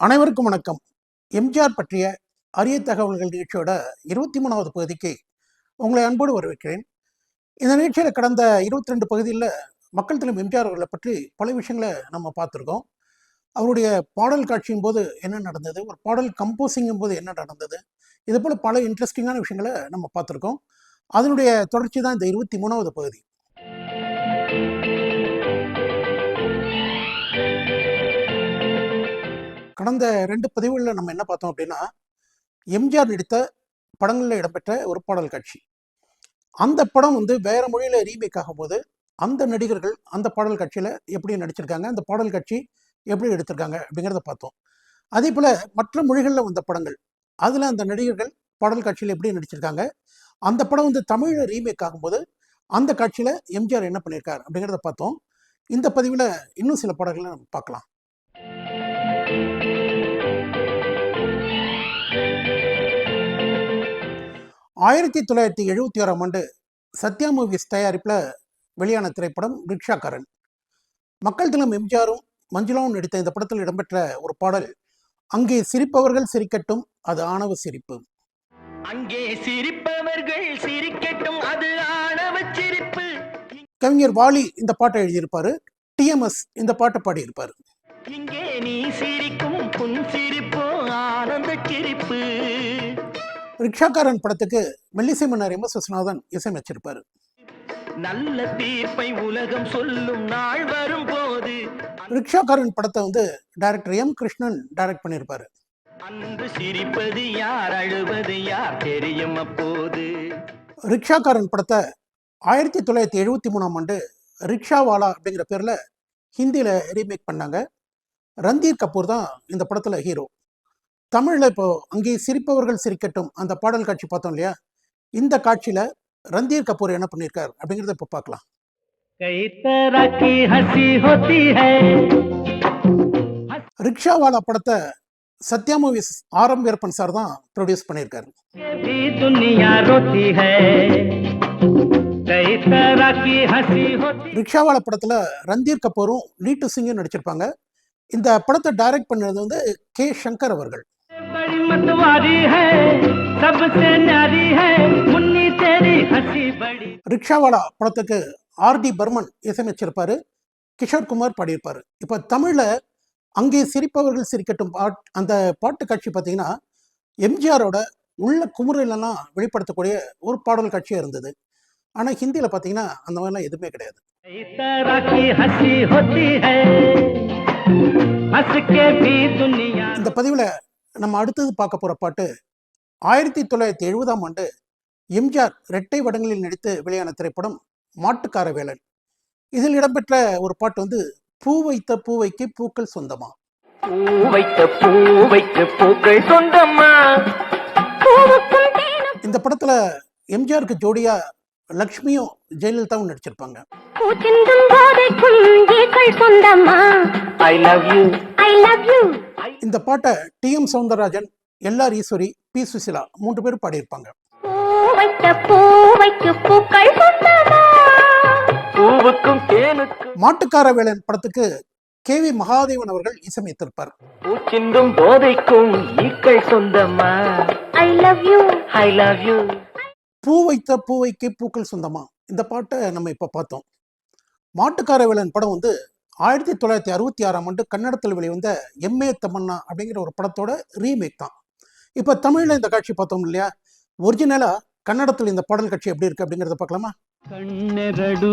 அனைவருக்கும் வணக்கம். எம்ஜிஆர் பற்றிய அரிய தகவல்கள் நிகழ்ச்சியோட இருபத்தி மூணாவது பகுதிக்கு உங்களை அன்போடு வரவேற்கிறேன். இந்த நிகழ்ச்சியில் கடந்த இருபத்தி ரெண்டு பகுதியில் மக்கள் தலைவர் எம்ஜிஆர் அவர்களை பற்றி பல விஷயங்களை நம்ம பார்த்துருக்கோம். அவருடைய பாடல் காட்சியின் போது என்ன நடந்தது ஒரு பாடல் கம்போசிங்கும் போது என்ன நடந்தது இது போல் பல இன்ட்ரெஸ்டிங்கான விஷயங்களை நம்ம பார்த்துருக்கோம். அதனுடைய தொடர்ச்சி தான் இந்த இருபத்தி மூணாவது பகுதி. கடந்த ரெண்டு பதிவுகளில் நம்ம என்ன பார்த்தோம் அப்படின்னா எம்ஜிஆர் நடித்த படங்களில் இடம்பெற்ற ஒரு பாடல் காட்சி. அந்த படம் வந்து வேற மொழியில் ரீமேக் ஆகும்போது அந்த நடிகர்கள் அந்த பாடல் காட்சியில் எப்படி நடிச்சிருக்காங்க அந்த பாடல் காட்சி எப்படி எடுத்திருக்காங்க அப்படிங்கிறத பார்த்தோம். அதே போல் மற்ற மொழிகளில் வந்த படங்கள் அதில் அந்த நடிகர்கள் பாடல் காட்சியில் எப்படி நடிச்சிருக்காங்க அந்த படம் வந்து தமிழில் ரீமேக் ஆகும்போது அந்த காட்சியில் எம்ஜிஆர் என்ன பண்ணியிருக்கார் அப்படிங்கிறத பார்த்தோம். இந்த பதிவில் இன்னும் சில பாடல்களை நம்ம பார்க்கலாம். ஆயிரத்தி தொள்ளாயிரத்தி எழுபத்தி ஓராம் ஆண்டு சத்யா மூவிஸ் தயாரிப்பில் வெளியான திரைப்படம் ரிக்ஷாக்காரன். மக்கள் தினம் எம்ஜிஆரும் மஞ்சுளாவும் நடித்த இந்த படத்தில் இடம்பெற்ற ஒரு பாடல் அங்கே சிரிப்பவர்கள் சிரிக்கட்டும் அது ஆணவ சிரிப்பு. அங்கே சிரிப்பவர்கள் சிரிக்கட்டும் அது ஆணவ சிரிப்பு. கவிஞர் வாலி இந்த பாட்டை எழுதியிருப்பாரு டிஎம்எஸ் இந்த பாட்டை பாடியிருப்பார். இங்கே நீ சிரிக்கும் புன் சிரிப்போ ஆனந்த சிரிப்பு. ரிக்ஷாக்காரன் படத்துக்கு மெல்லிசை மன்னர் எம் எஸ் விஸ்வநாதன் இசையமைச்சிருப்பாரு. நல்ல தீர்ப்பை உலகம் சொல்லும் நாள் வரும் போது. ரிக்ஷாக்காரன் படத்தை வந்து டைரக்டர் எம் கிருஷ்ணன் டைரக்ட் பண்ணியிருப்பாரு அன்று சிரிப்பது யார் அழுவது யார் தெரியும் அப்போது. ரிக்ஷாக்காரன் படத்தை ஆயிரத்தி தொள்ளாயிரத்தி எழுபத்தி மூணாம் ஆண்டு ரிக்ஷாவாலா அப்படிங்கிற பேரில் ஹிந்தியில் ரீமேக் பண்ணாங்க. ரந்தீர் கபூர் தான் இந்த படத்தில் ஹீரோ தமிழில் இப்போ அங்கே சிரிப்பவர்கள் சிரிக்கட்டும் அந்த பாடல் காட்சி பார்த்தோம் இல்லையா? இந்த காட்சியில ரந்தீர் கபூர் என்ன பண்ணியிருக்கார் அப்படிங்கிறத இப்போ பார்க்கலாம். ரிக்ஷாவாலா படத்தை சத்யா மூவிஸ் ஆரம் வீரப்பன் சார் தான் ப்ரொடியூஸ் பண்ணியிருக்காரு ரிக்ஷாவாலா படத்துல ரந்தீர் கபூரும் லீட்டு சிங்கும் நடிச்சிருப்பாங்க. இந்த படத்தை டைரக்ட் பண்ணது வந்து கே சங்கர் அவர்கள். बड़ी मतवारी है सबसे न्यारी है मुन्नी तेरी हंसी बड़ी ரிக்ஷாவாலா படத்துக்கு ஆர்டி பர்மன் இசையமைச்சிருப்பாரு கிஷோர் குமார் பாடியிருப்பாரு இப்போ தமிழில் அங்கே சிரிப்பவர்கள் சிரிக்கட்டும் பாட் அந்த பாட்டு காட்சி பார்த்தீங்கன்னா எம்ஜிஆரோட உள்ள குமுறலெல்லாம் வெளிப்படுத்தக்கூடிய ஒரு பாடல் காட்சியாக இருந்தது ஆனால் ஹிந்தியில் பார்த்தீங்கன்னா அந்த மாதிரிலாம் எதுவுமே கிடையாது कई तरह की हंसी होती है हंस के भी दुनिया இந்த பதிவில் நம்ம அடுத்தது பார்க்க போகிற பாட்டு ஆயிரத்தி தொள்ளாயிரத்தி எழுபதாம் ஆண்டு எம்ஜிஆர் இரட்டை வடங்களில் நடித்து வெளியான திரைப்படம் மாட்டுக்கார வேலன். இதில் இடம்பெற்ற ஒரு பாட்டு வந்து பூ வைத்த பூவைக்கு பூக்கள் சொந்தமா? பூ வைத்த பூ வைத்த பூக்கள் சொந்தம்மா இந்த படத்துல எம்ஜிஆருக்கு ஜோடியா லக்ஷ்மியும் ஜெயலலிதாவும் நடிச்சிருப்பாங்க. இந்த பாட்டை T M Soundararajan L R Eswari P. Susheela மூன்று பேரும் பாடியிருப்பாங்க. மாட்டுக்கார வேலன் படத்துக்கு கே. வி. மகாதேவன் அவர்கள் இசையமைத்திருப்பார். பூச்சிந்தும் போதைக்கும் ஈக்கள் சொந்தம்மா I love you I love you பூ வைத்த பூவைக்கு பூக்கள் சொந்தமா? இந்த பாட்டை நம்ம இப்போ பார்த்தோம். மாட்டுக்காரவேலன் படம் வந்து ஆயிரத்தி தொள்ளாயிரத்தி அறுபத்தி ஆறாம் ஆண்டு கன்னடத்தில் வெளிவந்த எம்ஏ தமன்னா அப்படிங்கிற ஒரு படத்தோட ரீமேக் தான். இப்போ தமிழில் இந்த காட்சி பார்த்தோம் இல்லையா? ஒரிஜினலாக கன்னடத்தில் இந்த பாடல் காட்சி எப்படி இருக்கு அப்படிங்கிறத பார்க்கலாமா? கண்ணெரடு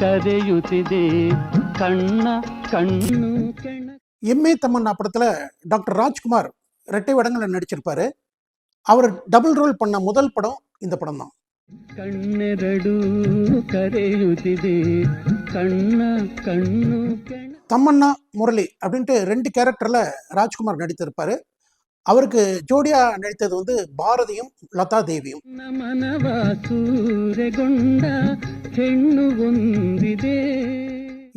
கதையுதிதே கண்ணா கண்ணு எம்ஏ தமன்னா படத்தில் டாக்டர் ராஜ்குமார் இரட்டை வடங்களில் நடிச்சிருப்பாரு. அவர் டபுள் ரோல் பண்ண முதல் படம் இந்த படம் தான் ಕಣ್ಣೆರಡು ಕರೆಯುತ್ತಿದೆ ಕಣ್ಣ ಕಣ್ಣು ಕೆಣ தம்மண்ணா முரளி அப்படின்ட்டு ரெண்டு கேரக்டரில் ராஜ்குமார் நடித்திருப்பாரு அவருக்கு ஜோடியா நடித்தது வந்து பாரதியும் லதா தேவியும் ಮನವ ಸೂರೆಗೊಂಡ ಹೆಣ್ಣು ಒಂದಿದೆ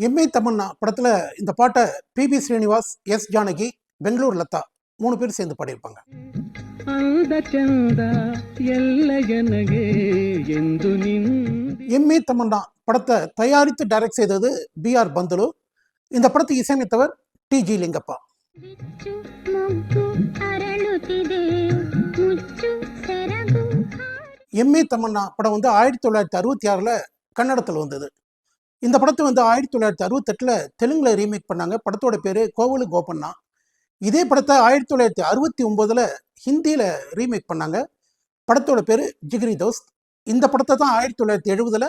எம்ஏ தமன்னா படத்துல இந்த பாட்டை பிபி ஸ்ரீனிவாஸ் எஸ் ஜானகி பெங்களூர் லதா மூணு பேர் சேர்ந்து பாடியிருப்பாங்க ಅಂದ ಚಂದ ಎಲ್ಲ ಎನಗೆ ಎಂದು ನಿಂದಿ எம்ஏ தமன்னா படத்தை தயாரித்து டைரக்ட் செய்தது பி ஆர் பந்துலு இந்த படத்துக்கு இசையமைத்தவர் டி ஜி லிங்கப்பா ಬಿಚ್ಚು ಮೊಗ್ಗು ಅರಳುತ್ತಿದೆ ಮುಚ್ಚು ಸೆರಗು எம்ஏ தமன்னா படம் வந்து ஆயிரத்தி தொள்ளாயிரத்தி அறுபத்தி ஆறில் கன்னடத்தில் வந்தது இந்த படத்தை வந்து ஆயிரத்தி தொள்ளாயிரத்தி அறுபத்தெட்டில் தெலுங்குல ரீமேக் பண்ணாங்க படத்தோட பேர் கோவலு கோபண்ணா இதே படத்தை ஆயிரத்தி தொள்ளாயிரத்தி அறுபத்தி ஒம்போதில் ஹிந்தியில் ரீமேக் பண்ணாங்க. படத்தோட பேர் ஜிகிரி தோஸ்த் இந்த படத்தை தான் ஆயிரத்தி தொள்ளாயிரத்தி எழுபதில்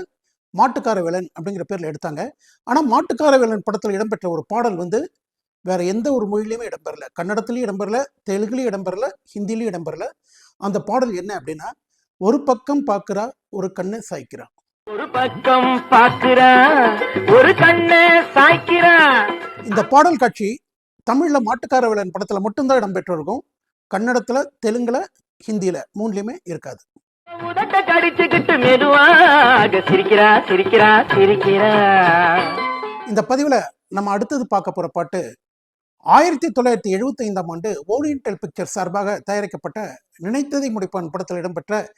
மாட்டுக்கார வேலன் அப்படிங்கிற பேரில் எடுத்தாங்க. ஆனால் மாட்டுக்கார வேலன் படத்தில் இடம்பெற்ற ஒரு பாடல் வந்து வேற எந்த ஒரு மொழியிலையுமே இடம்பெறல. கன்னடத்துலையும் இடம்பெறல தெலுங்குலையும் இடம்பெறல ஹிந்திலையும் இடம்பெறல. அந்த பாடல் என்ன அப்படின்னா ஒரு பக்கம் பார்க்குறா ஒரு கண்ணை சாய்க்கிறா. ஒரு பக்கம் பாக்குறான் ஒரு கண்ணை சாய்க்கிறான் இந்த பாடல் காட்சி தமிழ்ல மாட்டுக்கார வேலன் படத்துல மட்டும்தான் இடம்பெற்றிருக்கும். கன்னடத்துல தெலுங்குல ஹிந்தியில மூணுலயுமே இருக்காது. இந்த பதிவுல நம்ம அடுத்தது பார்க்க போற பாட்டு ஆயிரத்தி தொள்ளாயிரத்தி எழுபத்தி ஐந்தாம் ஆண்டு ஓரியன்டல் பிக்சர் சார்பாக தயாரிக்கப்பட்ட நினைத்ததை முடிப்பான் படத்தில் இடம்பெற்ற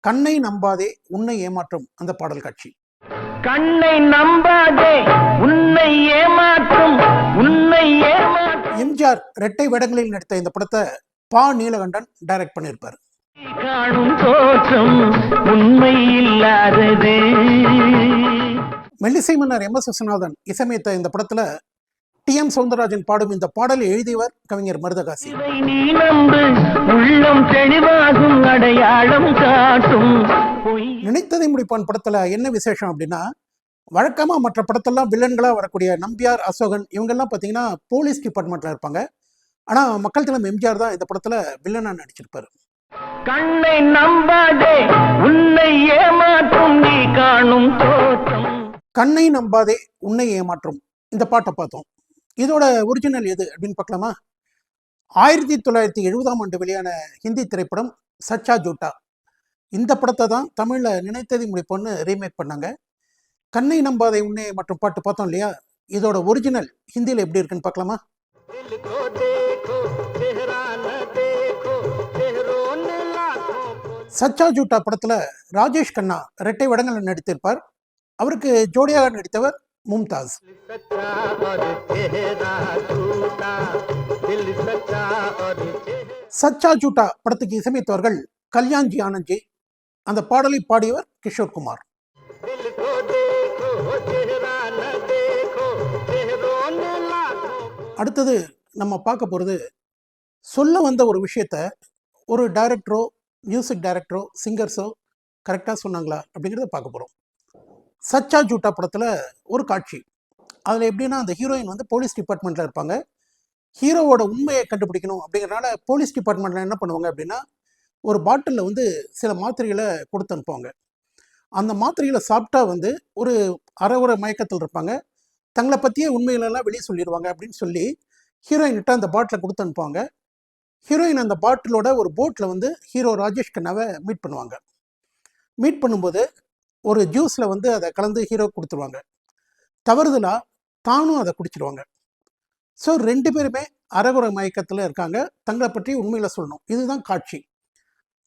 கண்ணை நம்பாதே உன்னை ஏமாற்றும் அந்த பாடல் காட்சி. கண்ணை நம்பாதே உன்னை ஏமாற்றும் உன்னை ஏமாற்றும். எம்ஜிஆர் இரட்டை வேடங்களில் நடித்த இந்த படத்தை பா நீலகண்டன் டைரக்ட் பண்ணியிருப்பார் காணும் தோற்றம் உண்மை இல்லாதது. மெல்லிசை மன்னர் எம் எஸ் விஸ்வநாதன் இசையமைத்த இந்த படத்துல டி எம் சவுந்தரராஜன் பாடும் இந்த பாடலை எழுதியவர் கவிஞர் மருதகாசி. நீ நம்பு உள்ளம் தெளிவாகும் அடையாளம் காட்டும். பொய். நினைத்ததை முடிப்பான் படத்துல என்ன விசேஷம் அப்படின்னா வழக்கமா மற்ற படத்தெல்லாம் வில்லன்களா வரக்கூடிய நம்பியார் அசோகன் இவங்கெல்லாம் பாத்தீங்கன்னா போலீஸ் டிபார்ட்மெண்ட்ல இருப்பாங்க. ஆனா மக்கள் தினம் எம்ஜிஆர் தான் இந்த படத்துல வில்லனா நடிச்சிருப்பாரு. கண்ணை நம்பாதே உன்னை ஏமாற்றும் நீ காணும் தோற்றம். கண்ணை நம்பாதே உன்னை ஏமாற்றும். இந்த பாட்டை பார்த்தோம். இதோட ஒரிஜினல் எது அப்படின்னு பார்க்கலாமா? ஆயிரத்தி தொள்ளாயிரத்தி எழுபதாம் ஆண்டு வெளியான ஹிந்தி திரைப்படம் சச்சா ஜூட்டா. இந்த படத்தை தான் தமிழில் நினைத்ததை முடிப்போன்னு ரீமேக் பண்ணாங்க. கண்ணை நம்பாதே உன்னை மற்றும் பாட்டு பார்த்தோம் இல்லையா? இதோட ஒரிஜினல் ஹிந்தியில் எப்படி இருக்குன்னு பார்க்கலாமா? சச்சா ஜூட்டா படத்துல ராஜேஷ் கண்ணா இரட்டை வடங்களில் நடித்திருப்பார். அவருக்கு ஜோடியாக நடித்தவர் மும்தாஸ். சச்சா ஜூட்டா படத்துக்கு இசையமைத்தவர்கள் கல்யாண்ஜி ஆனந்த்ஜி. அந்த பாடலை பாடியவர் கிஷோர் குமார். அடுத்தது நம்ம பார்க்க போகிறது சொல்ல வந்த ஒரு விஷயத்த ஒரு டைரக்டரோ மியூசிக் டைரக்டரோ சிங்கர்ஸோ கரெக்டாக சொன்னாங்களா அப்படிங்கிறத பார்க்க போகிறோம் சச்சா ஜூட்டா படத்தில் ஒரு காட்சி. அதில் எப்படின்னா அந்த ஹீரோயின் வந்து போலீஸ் டிபார்ட்மெண்ட்டில் இருப்பாங்க. ஹீரோவோட உண்மையை கண்டுபிடிக்கணும் அப்படிங்கிறனால போலீஸ் டிபார்ட்மெண்ட்டில் என்ன பண்ணுவாங்க அப்படின்னா ஒரு பாட்டிலில் வந்து சில மாத்திரைகளை கொடுத்து அனுப்புவாங்க. அந்த மாத்திரைகளை சாப்பிட்டா வந்து ஒரு அரை ஒரு மயக்கத்தில் இருப்பாங்க. தங்களை பற்றியே உண்மைகளெல்லாம் வெளியே சொல்லிடுவாங்க அப்படின்னு சொல்லி ஹீரோயின்கிட்ட அந்த பாட்டிலை கொடுத்து அனுப்புவாங்க. ஹீரோயின் அந்த பாட்டிலோட ஒரு போட்டில் வந்து ஹீரோ ராஜேஷ் கண்ணாவை மீட் பண்ணுவாங்க. மீட் பண்ணும்போது ஒரு ஜூஸில் வந்து அதை கலந்து ஹீரோ கொடுத்துருவாங்க. தவறுதலாக தானும் அதை குடிச்சிடுவாங்க ஸோ ரெண்டு பேருமே அரகுர மயக்கத்தில் இருக்காங்க. தங்களை பற்றி உண்மையில் சொல்லணும். இதுதான் காட்சி.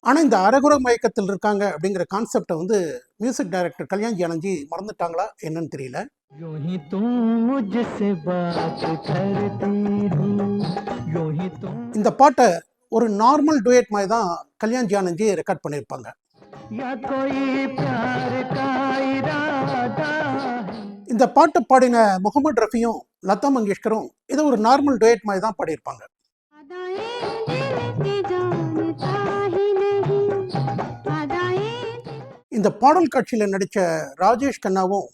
ஆனால் இந்த அரகுர மயக்கத்தில் இருக்காங்க அப்படிங்கிற கான்செப்டை வந்து மியூசிக் டைரக்டர் கல்யாண் ஜானஞ்சி மறந்துட்டாங்களா என்னன்னு தெரியல. இந்த பாட்டை ஒரு நார்மல் டுயட் மாதிரி தான் கல்யாண் ஜானஞ்சி ரெக்கார்ட் பண்ணியிருப்பாங்க இந்த பாட்டை பாடின முகமது ரஃபியும் லதா மங்கேஷ்கரும் இதை ஒரு நார்மல் டுயட் மாதிரி தான் பாடியிருப்பாங்க இந்த பாடல் காட்சியில் நடித்த ராஜேஷ் கண்ணாவும்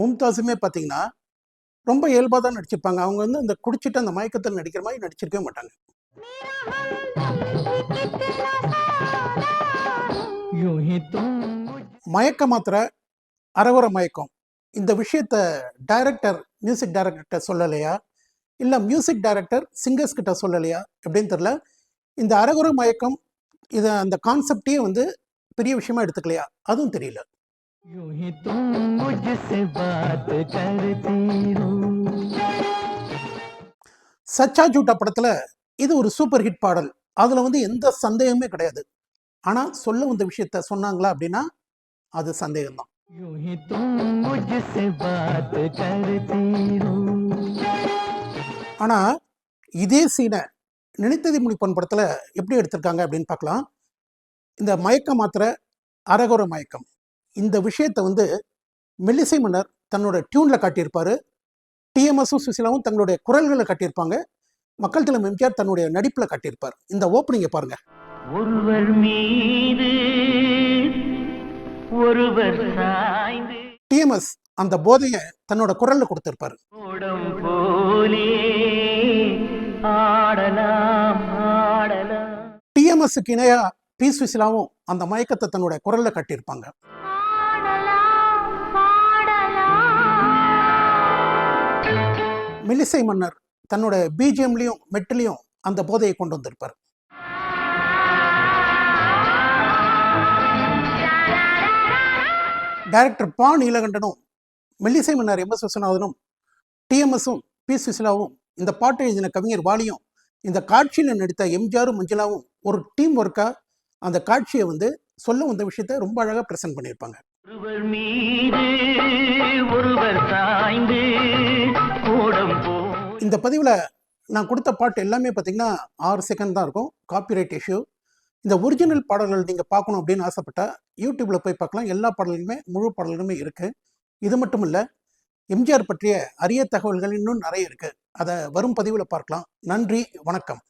மும்தாஸுமே பார்த்தீங்கன்னா ரொம்ப இயல்பாக தான் நடிச்சிருப்பாங்க. அவங்க வந்து இந்த குடிச்சிட்டு அந்த மயக்கத்தில் நடிக்கிற மாதிரி நடிச்சிருக்கவே மாட்டாங்க. மயக்க மாத்திரை அரவர மயக்கம். இந்த விஷயத்த டைரக்டர் மியூசிக் டைரக்டர்கிட்ட சொல்லலையா? இல்லை மியூசிக் டைரக்டர் சிங்கர்ஸ் கிட்ட சொல்லலையா? எப்படின்னு தெரில இந்த அறகுற மயக்கம் இதை அந்த கான்செப்டே வந்து பெரிய விஷயமா எடுத்துக்கலையா? அதுவும் தெரியல. சச்சா ஜூட்டா படத்துல இது ஒரு சூப்பர் ஹிட் பாடல். அதுல வந்து எந்த சந்தேகமே கிடையாது. ஆனா சொல்ல வந்த விஷயத்த சொன்னாங்களா அப்படின்னா அது சந்தேகம்தான். ஆனா இதே சீனை நினைத்ததி முனிப்பன் படத்துல எப்படி எடுத்திருக்காங்க அப்படின்னு பார்க்கலாம். இந்த மயக்க மாத்திரை அரகுர மயக்கம். இந்த விஷயத்தை வந்து மெல்லிசை மன்னர் தன்னோட டியூனில் காட்டியிருப்பாரு. டிஎம்எஸும் சுசிலாவும் தங்களுடைய குரல்களை காட்டியிருப்பாங்க. மக்கள் தலைவர் எம்ஜிஆர் தன்னுடைய நடிப்பில் காட்டியிருப்பார். இந்த ஓப்பனிங்கை பாருங்க. ஒருவர் மீது ஒருவர் டிஎம்எஸ் அந்த போதையை தன்னோட குரல்ல கொடுத்திருப்பாரு. டிஎம்எஸ்க்கு இணையா பி சுசிலாவும் அந்த மயக்கத்தை தன்னுடைய குரல்ல காட்டியிருப்பாங்க. மெல்லிசை மன்னர் தன்னோட பிஜிஎம்லையும் மெட்டிலையும் அந்த போதையை கொண்டு வந்திருப்பார். டைரக்டர் பா நீலகண்டனும் மெல்லிசை மன்னர் எம் எஸ் விஸ்வநாதனும் டிஎம்எஸும் பி சுசிலாவும் இந்த பாட்டை எழுதின கவிஞர் வாலியும் இந்த காட்சியில் நடித்த எம்ஜிஆரும் மஞ்சளாவும் ஒரு டீம் ஒர்க்காக அந்த காட்சியை வந்து சொல்ல வந்த விஷயத்த ரொம்ப அழகாக ப்ரெசென்ட் பண்ணியிருப்பாங்க. ஒருவர் மீது ஒருவர் சாய்ந்து இந்த பதிவில் நான் கொடுத்த பாட்டு எல்லாமே பார்த்தீங்கன்னா ஆறு செகண்ட் தான் இருக்கும். காப்பிரைட் இஷ்யூ இந்த ஒரிஜினல் பாடல்கள் நீங்கள் பார்க்கணும் அப்படின்னு ஆசைப்பட்டா யூடியூப்பில் போய் பார்க்கலாம். எல்லா பாடல்களுமே முழு பாடல்களுமே இருக்குது இது மட்டும் இல்லை எம்ஜிஆர் பற்றிய அரிய தகவல்கள் இன்னும் நிறைய இருக்குது அதை வரும் பதிவில் பார்க்கலாம். நன்றி வணக்கம்.